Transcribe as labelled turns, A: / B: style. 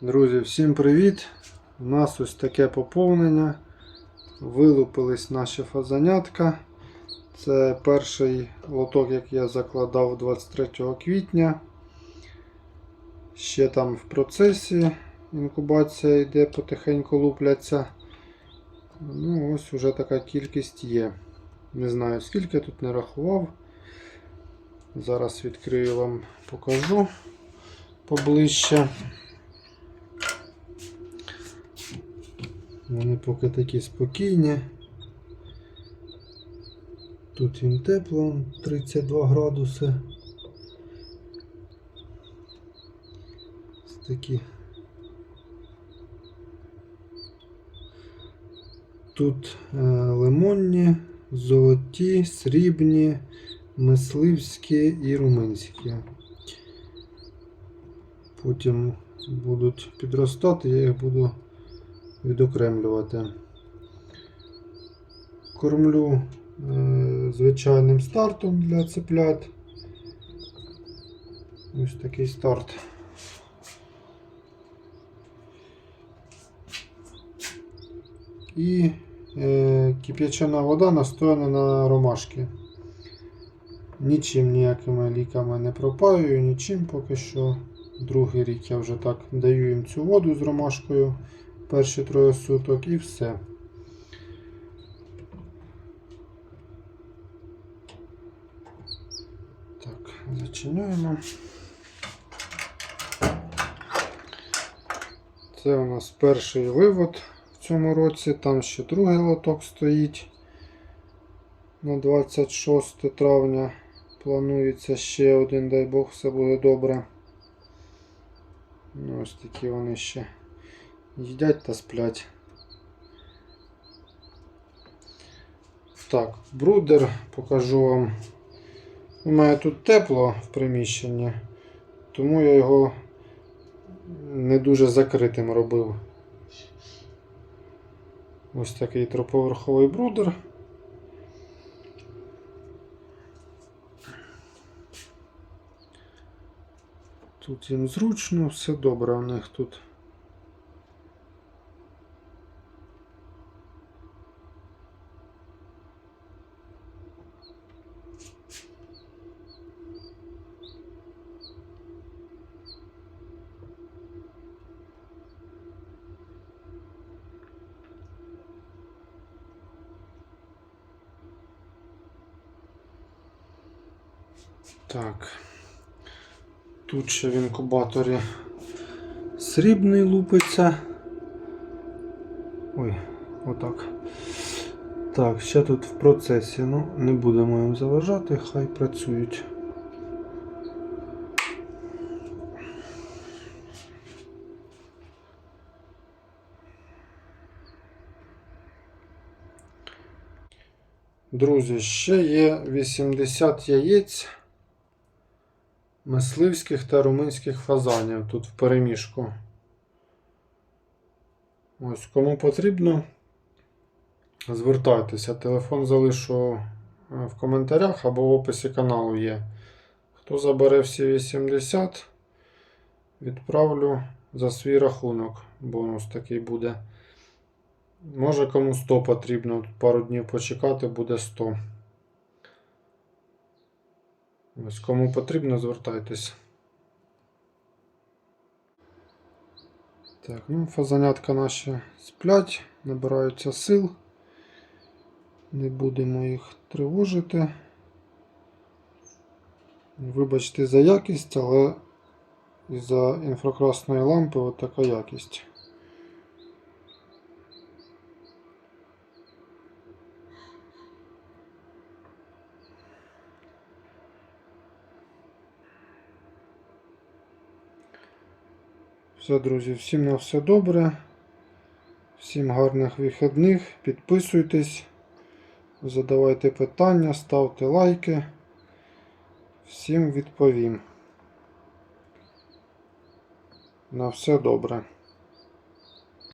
A: Друзі, всім привіт! У нас ось таке поповнення. Вилупились наші фазанятка. Це перший лоток, який я закладав 23 квітня. Ще там в процесі інкубація йде, потихеньку лупляться. Ну, ось уже така кількість є. Не знаю скільки тут не рахував. Зараз відкрию вам, покажу поближче. Вони поки такі спокійні. Тут їм тепло, 32 градуси. Ось такі. Тут е, лимонні, золоті, срібні, мисливські і румунські. Потім будуть підростати, я їх буду відокремлювати. Кормлю е, звичайним стартом для цеплят. Ось такий старт. І е, кип'ячена вода настояна на ромашки. Нічим ніякими ліками не пропаюю, нічим поки що. Другий рік я вже так даю їм цю воду з ромашкою перші троє суток і все. Так, зачиняємо. Це у нас перший вивод в цьому році, там ще другий лоток стоїть. На 26 травня планується ще один, дай Бог, все буде добре. Ну, ось такі вони ще їдять та сплять. Так, брудер покажу вам. У мене тут тепло в приміщенні, тому я його не дуже закритим робив. Ось такий троповерховий брудер. Тут їм зручно, все добре у них тут. Так. Тут ще в інкубаторі срібний лупиться. Ой, отак. Так, ще тут в процесі, ну, не будемо їм заважати, хай працюють. Друзі, ще є 80 яєць мисливських та румунських фазанів тут в переміжку. Ось, кому потрібно, звертайтеся. Телефон залишу е, в коментарях або в описі каналу є. Хто забере всі 80, відправлю за свій рахунок. Бонус такий буде. Може кому 100 потрібно, пару днів почекати, буде 100. Ось кому потрібно, звертайтеся. Так, ну, фазанятка наші сплять, набираються сил. Не будемо їх тривожити. Вибачте за якість, але із-за інфракрасної лампи от така якість. Все, друзі, всім на все добре. Всім гарних вихідних. Підписуйтесь, задавайте питання, ставте лайки. Всім відповім. На все добре.